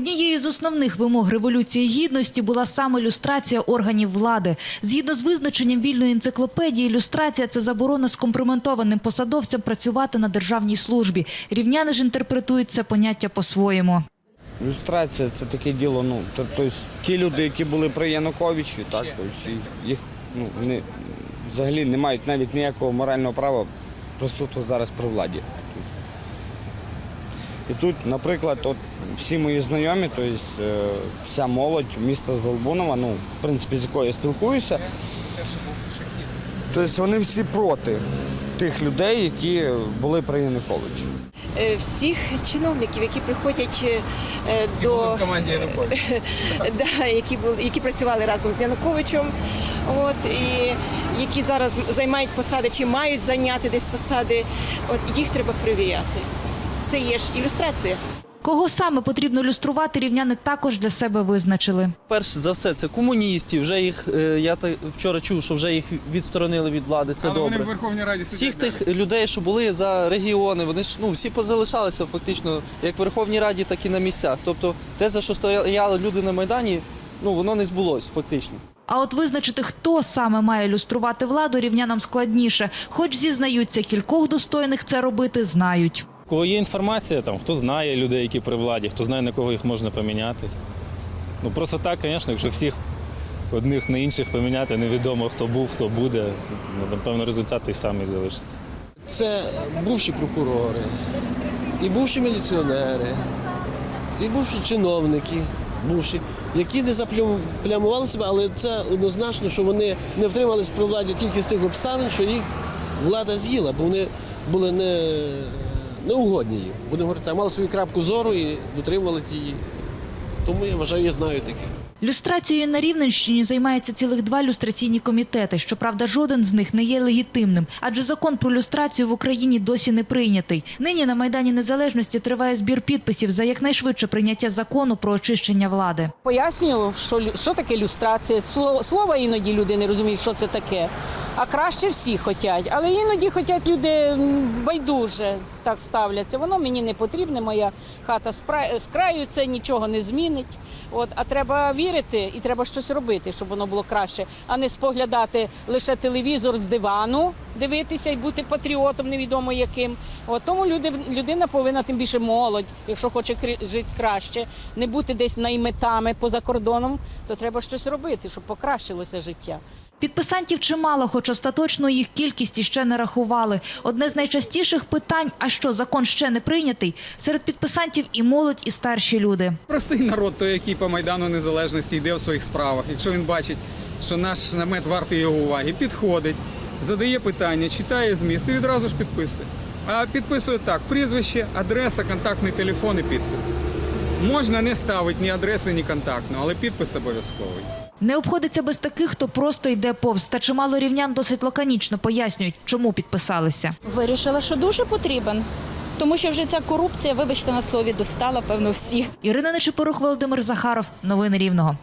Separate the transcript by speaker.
Speaker 1: Однією з основних вимог революції гідності була саме люстрація органів влади. Згідно з визначенням вільної енциклопедії, люстрація це заборона скомпрометованим посадовцям працювати на державній службі. Рівняни ж інтерпретують це поняття по-своєму.
Speaker 2: Люстрація це таке діло. Ну то- тобто ті люди, які були при Януковичі, так тобто їх- ну не взагалі не мають навіть ніякого морального права присутствувати зараз при владі. І тут, наприклад, от всі мої знайомі, тобто е, вся молодь міста Золбунова, ну, в принципі, з якою я спілкуюся, тобто вони всі проти тих людей, які були при Януковичі.
Speaker 3: е, всіх чиновників, які приходять е, до да, які були, які працювали разом з Януковичем, от і які зараз займають посади чи мають зайняти десь посади. От їх треба перевіряти. Це є ж ілюстрація.
Speaker 1: Кого саме потрібно люструвати, рівняни також для себе визначили.
Speaker 4: Перш за все, це комуністів. Вже їх е, я вчора чув, що вже їх відсторонили від влади. Це
Speaker 5: Але
Speaker 4: добре.
Speaker 5: вони в Верховній Раді сидять.
Speaker 4: Всіх тих людей, що були за регіони, вони ж ну всі позалишалися фактично як в Верховній Раді, так і на місцях. Тобто, те, за що стояли люди на майдані, ну воно не збулось фактично.
Speaker 1: А от визначити, хто саме має люструвати владу, рівнянам складніше. Хоч зізнаються, кількох достойних це робити знають.
Speaker 6: Кого є інформація, там, хто знає людей, які при владі, хто знає, на кого їх можна поміняти. Ну просто так, звісно, якщо всіх одних на інших поміняти, невідомо хто був, хто буде, ну, напевно, результат той самий залишиться.
Speaker 7: Це бувші прокурори, і бувші міліціонери, і бувші чиновники, бувші, які не заплямували себе, але це однозначно, що вони не втримались при владі тільки з тих обставин, що їх влада з'їла, бо вони були не, неугодні їм. Будемо говорити, мали свою крапку зору і дотримували її. Тому я вважаю, я знаю таких.
Speaker 1: Люстрацією на Рівненщині займається цілих два люстраційні комітети. Щоправда, жоден з них не є легітимним, адже закон про люстрацію в Україні досі не прийнятий. Нині на Майдані Незалежності триває збір підписів за якнайшвидше прийняття закону про очищення влади.
Speaker 8: Пояснюю, що, лю- що таке люстрація. Слово, слова іноді люди не розуміють, що це таке. А краще всі хочуть. Але іноді хочуть люди байдуже так ставляться. Воно мені не потрібне, моя хата з краю це нічого не змінить. От, а треба вірити і треба щось робити, щоб воно було краще, а не споглядати лише телевізор з дивану, дивитися і бути патріотом, невідомо яким. От тому люди, людина повинна тим більше молодь, якщо хоче жити краще, не бути десь наймитами поза кордоном, то треба щось робити, щоб покращилося життя.
Speaker 1: Підписантів чимало, хоч остаточно їх кількість іще не рахували. Одне з найчастіших питань: а що закон ще не прийнятий? Серед підписантів і молодь, і старші люди.
Speaker 5: Простий народ, той, який по Майдану Незалежності йде в своїх справах. Якщо він бачить, що наш намет вартий його уваги, підходить, задає питання, читає зміст і відразу ж підписує. А підписує так: прізвище, адреса, контактний телефон і підпис. Можна не ставити ні адреси, ні контактну, але підпис обов'язковий.
Speaker 1: Не обходиться без таких, хто просто йде повз. Та чимало рівнян досить лаконічно пояснюють, чому підписалися.
Speaker 9: Вирішила, що дуже потрібен. Тому що вже ця корупція, вибачте на слові, достала, певно, всіх.
Speaker 1: Ірина Нечипорух, Володимир Захаров. Новини Рівного.